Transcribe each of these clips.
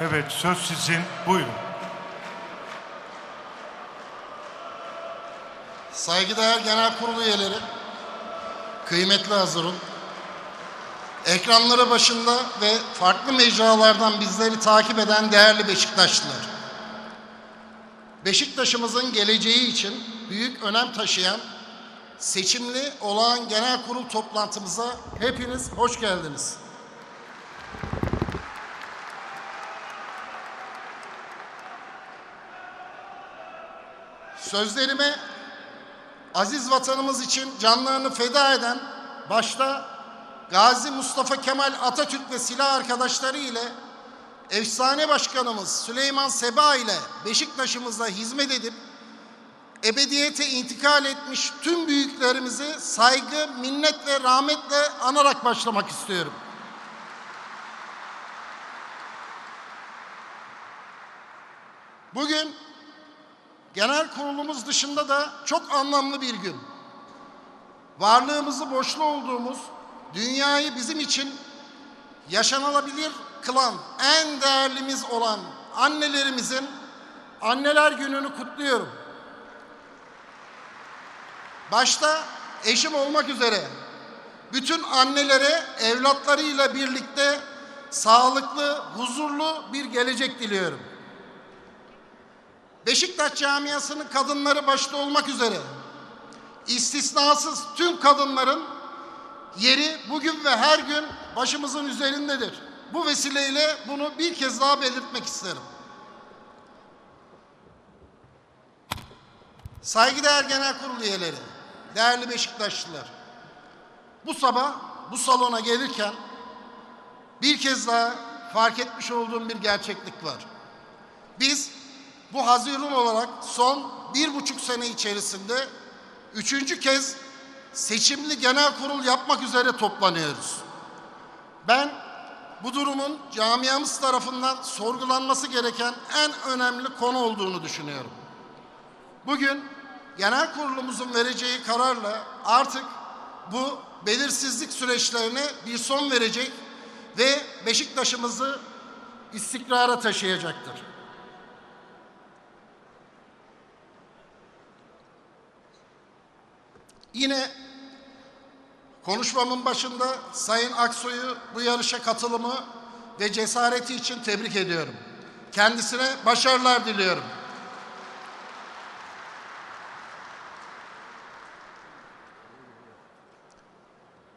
Evet söz sizin. Buyurun. Saygıdeğer Genel Kurulu üyeleri, kıymetli hazırın, ekranları başında ve farklı mecralardan bizleri takip eden değerli Beşiktaşlılar. Beşiktaş'ımızın geleceği için büyük önem taşıyan seçimli olağan genel kurul toplantımıza hepiniz hoş geldiniz. Sözlerime aziz vatanımız için canlarını feda eden başta Gazi Mustafa Kemal Atatürk ve silah arkadaşları ile efsane başkanımız Süleyman Seba ile Beşiktaş'ımıza hizmet edip ebediyete intikal etmiş tüm büyüklerimizi saygı, minnet ve rahmetle anarak başlamak istiyorum. Bugün genel kurulumuz dışında da çok anlamlı bir gün. Varlığımızı boşlu olduğumuz, dünyayı bizim için yaşanılabilir kılan en değerlimiz olan annelerimizin Anneler Günü'nü kutluyorum. Başta eşim olmak üzere bütün annelere evlatlarıyla birlikte sağlıklı, huzurlu bir gelecek diliyorum. Beşiktaş camiasının kadınları başta olmak üzere istisnasız tüm kadınların yeri bugün ve her gün başımızın üzerindedir. Bu vesileyle bunu bir kez daha belirtmek isterim. Saygıdeğer Genel Kurulu üyeleri, değerli Beşiktaşlılar. Bu sabah bu salona gelirken bir kez daha fark etmiş olduğum bir gerçeklik var. Biz bu Haziran olarak son bir buçuk sene içerisinde üçüncü kez seçimli genel kurul yapmak üzere toplanıyoruz. Ben bu durumun camiamız tarafından sorgulanması gereken en önemli konu olduğunu düşünüyorum. Bugün genel kurulumuzun vereceği kararla artık bu belirsizlik süreçlerine bir son verecek ve Beşiktaş'ımızı istikrara taşıyacaktır. Yine konuşmamın başında Sayın Aksoy'u bu yarışa katılımı ve cesareti için tebrik ediyorum. Kendisine başarılar diliyorum.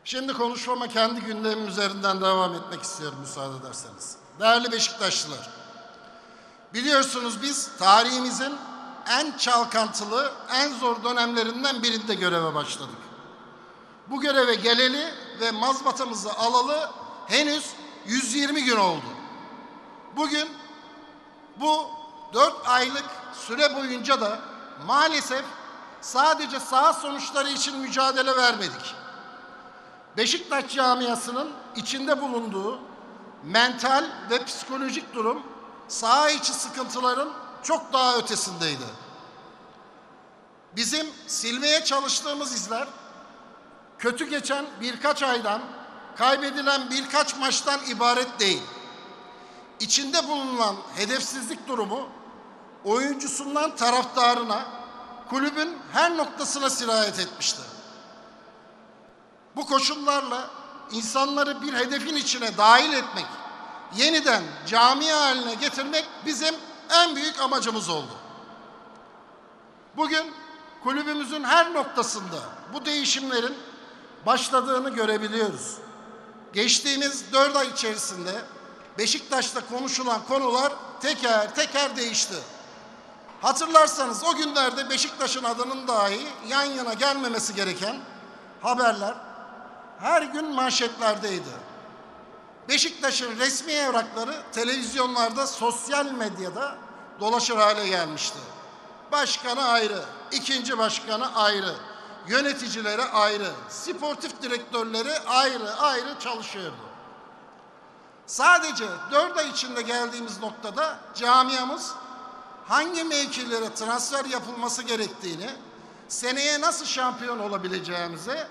Şimdi konuşmama kendi gündemim üzerinden devam etmek istiyorum müsaade ederseniz. Değerli Beşiktaşlılar, biliyorsunuz biz tarihimizin en çalkantılı, en zor dönemlerinden birinde göreve başladık. Bu göreve geleli ve mazbatamızı alalı henüz 120 gün oldu. Bugün bu 4 aylık süre boyunca da maalesef sadece sağ sonuçları için mücadele vermedik. Beşiktaş camiasının içinde bulunduğu mental ve psikolojik durum saha içi sıkıntıların çok daha ötesindeydi. Bizim silmeye çalıştığımız izler kötü geçen birkaç aydan, kaybedilen birkaç maçtan ibaret değil. İçinde bulunan hedefsizlik durumu oyuncusundan taraftarına, kulübün her noktasına sirayet etmişti. Bu koşullarla insanları bir hedefin içine dahil etmek, yeniden cami haline getirmek bizim en büyük amacımız oldu. Bugün kulübümüzün her noktasında bu değişimlerin başladığını görebiliyoruz. Geçtiğimiz dört ay içerisinde Beşiktaş'ta konuşulan konular teker teker değişti. Hatırlarsanız o günlerde Beşiktaş'ın adının dahi yan yana gelmemesi gereken haberler her gün manşetlerdeydi. Beşiktaş'ın resmi evrakları televizyonlarda, sosyal medyada dolaşır hale gelmişti. Başkanı ayrı, ikinci başkanı ayrı, yöneticileri ayrı, sportif direktörleri ayrı ayrı çalışıyordu. Sadece dört ay içinde geldiğimiz noktada camiamız hangi mevkilere transfer yapılması gerektiğini, seneye nasıl şampiyon olabileceğimizi,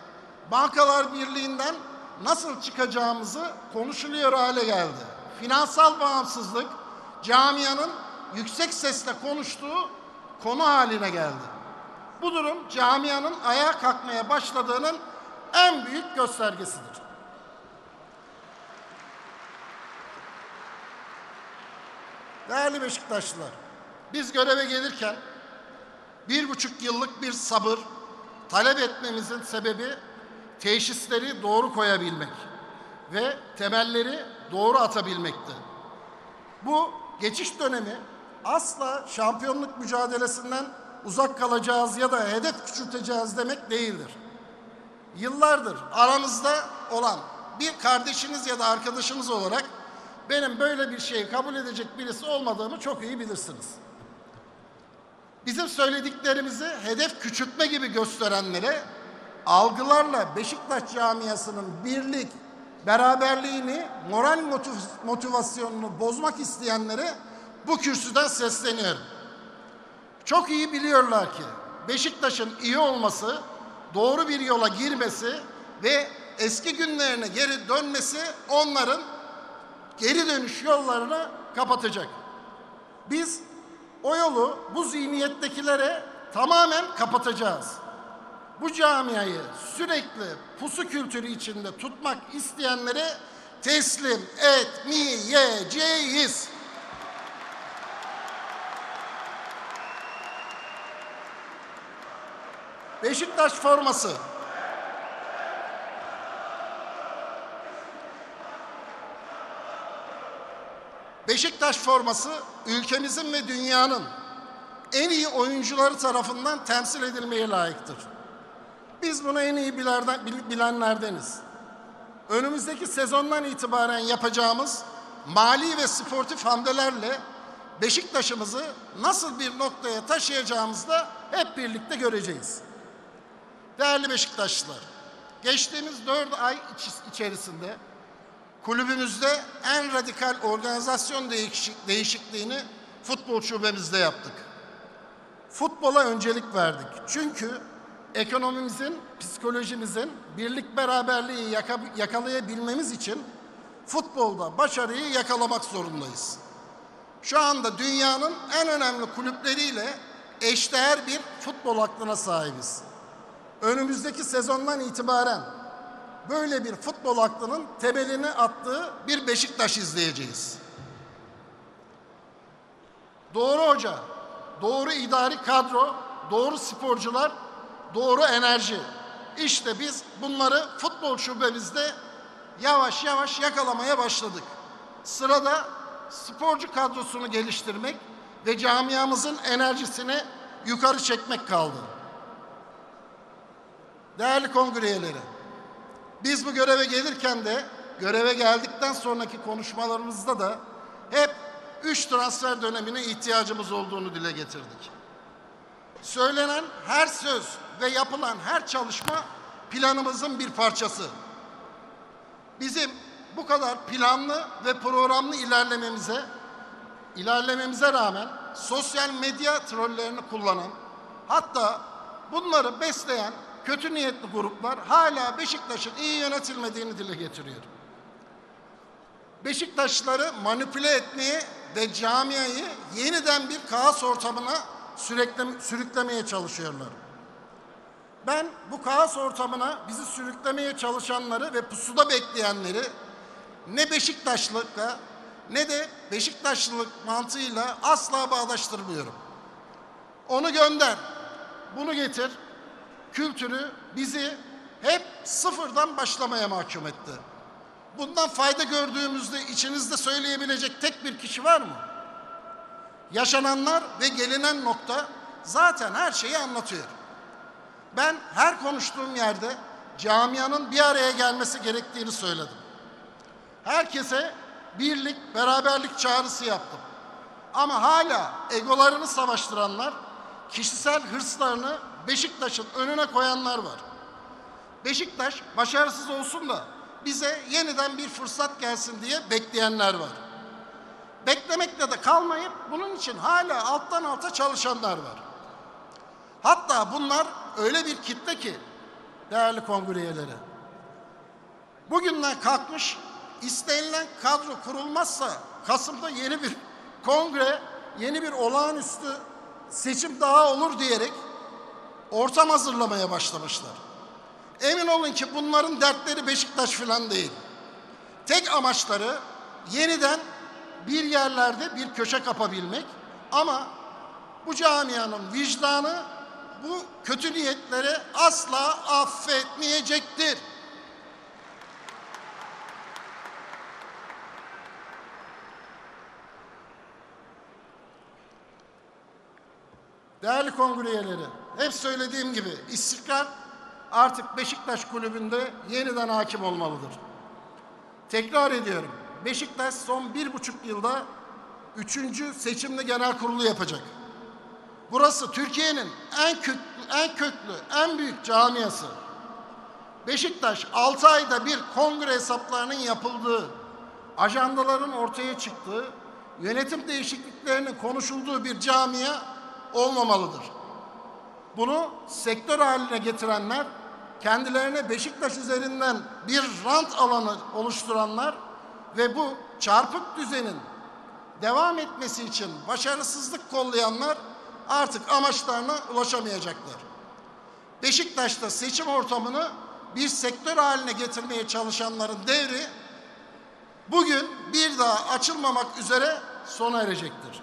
Bankalar Birliği'nden nasıl çıkacağımızı konuşuluyor hale geldi. Finansal bağımsızlık, camianın yüksek sesle konuştuğu konu haline geldi. Bu durum camianın ayağa kalkmaya başladığının en büyük göstergesidir. Değerli Beşiktaşlılar, biz göreve gelirken bir buçuk yıllık bir sabır talep etmemizin sebebi teşhisleri doğru koyabilmek ve temelleri doğru atabilmekti. Bu geçiş dönemi asla şampiyonluk mücadelesinden uzak kalacağız ya da hedef küçülteceğiz demek değildir. Yıllardır aranızda olan bir kardeşiniz ya da arkadaşınız olarak benim böyle bir şeyi kabul edecek birisi olmadığımı çok iyi bilirsiniz. Bizim söylediklerimizi hedef küçültme gibi gösterenlere algılarla Beşiktaş camiasının birlik, beraberliğini, moral motiv- motivasyonunu bozmak isteyenlere bu kürsüden sesleniyorum. Çok iyi biliyorlar ki Beşiktaş'ın iyi olması, doğru bir yola girmesi ve eski günlerine geri dönmesi onların geri dönüş yollarını kapatacak. Biz o yolu bu zihniyettekilere tamamen kapatacağız. Bu camiayı sürekli pusu kültürü içinde tutmak isteyenlere teslim etmeyeceğiz. Beşiktaş forması. Beşiktaş forması ülkemizin ve dünyanın en iyi oyuncuları tarafından temsil edilmeye layıktır. Biz bunu en iyi bilerden- bil- bilenlerdeniz. Önümüzdeki sezondan itibaren yapacağımız mali ve sportif hamlelerle Beşiktaş'ımızı nasıl bir noktaya taşıyacağımızı da hep birlikte göreceğiz. Değerli Beşiktaşlılar, geçtiğimiz dört ay iç- içerisinde kulübümüzde en radikal organizasyon değişik- değişikliğini futbol şubemizde yaptık. Futbola öncelik verdik. Çünkü ekonomimizin, psikolojimizin birlik beraberliği yaka- yakalayabilmemiz için futbolda başarıyı yakalamak zorundayız. Şu anda dünyanın en önemli kulüpleriyle eşdeğer bir futbol aklına sahibiz. Önümüzdeki sezondan itibaren böyle bir futbol aklının temelini attığı bir Beşiktaş izleyeceğiz. Doğru hoca, doğru idari kadro, doğru sporcular, doğru enerji. İşte biz bunları futbol şubemizde yavaş yavaş yakalamaya başladık. Sırada sporcu kadrosunu geliştirmek ve camiamızın enerjisini yukarı çekmek kaldı. Değerli kongre üyeleri, biz bu göreve gelirken de göreve geldikten sonraki konuşmalarımızda da hep üç transfer dönemine ihtiyacımız olduğunu dile getirdik. Söylenen her söz ve yapılan her çalışma planımızın bir parçası. Bizim bu kadar planlı ve programlı ilerlememize ilerlememize rağmen sosyal medya trollerini kullanan hatta bunları besleyen kötü niyetli gruplar hala Beşiktaş'ın iyi yönetilmediğini dile getiriyor. Beşiktaşlıları manipüle etmeye ve camiayı yeniden bir kaos ortamına sürekli, sürüklemeye çalışıyorlar. Ben bu kaos ortamına bizi sürüklemeye çalışanları ve pusuda bekleyenleri ne Beşiktaşlıkla ne de Beşiktaşlılık mantığıyla asla bağdaştırmıyorum. Onu gönder, bunu getir. Kültürü bizi hep sıfırdan başlamaya mahkum etti. Bundan fayda gördüğümüzde içinizde söyleyebilecek tek bir kişi var mı? Yaşananlar ve gelinen nokta zaten her şeyi anlatıyor. Ben her konuştuğum yerde camianın bir araya gelmesi gerektiğini söyledim. Herkese birlik, beraberlik çağrısı yaptım. Ama hala egolarını savaştıranlar, kişisel hırslarını Beşiktaş'ın önüne koyanlar var. Beşiktaş başarısız olsun da bize yeniden bir fırsat gelsin diye bekleyenler var. Beklemekle de kalmayıp bunun için hala alttan alta çalışanlar var. Hatta bunlar öyle bir kitle ki değerli kongre üyeleri. Bugünden kalkmış istenilen kadro kurulmazsa Kasım'da yeni bir kongre yeni bir olağanüstü seçim daha olur diyerek ortam hazırlamaya başlamışlar. Emin olun ki bunların dertleri Beşiktaş falan değil. Tek amaçları yeniden bir yerlerde bir köşe kapabilmek ama bu camianın vicdanı bu kötü niyetlere asla affetmeyecektir. Değerli kongre üyeleri, hep söylediğim gibi istikrar artık Beşiktaş kulübünde yeniden hakim olmalıdır. Tekrar ediyorum, Beşiktaş son bir buçuk yılda üçüncü seçimli genel kurulu yapacak. Burası Türkiye'nin en köklü, en köklü, en büyük camiası. Beşiktaş 6 ayda bir kongre hesaplarının yapıldığı, ajandaların ortaya çıktığı, yönetim değişikliklerinin konuşulduğu bir camia olmamalıdır. Bunu sektör haline getirenler, kendilerine Beşiktaş üzerinden bir rant alanı oluşturanlar ve bu çarpık düzenin devam etmesi için başarısızlık kollayanlar artık amaçlarına ulaşamayacaklar. Beşiktaş'ta seçim ortamını bir sektör haline getirmeye çalışanların devri bugün bir daha açılmamak üzere sona erecektir.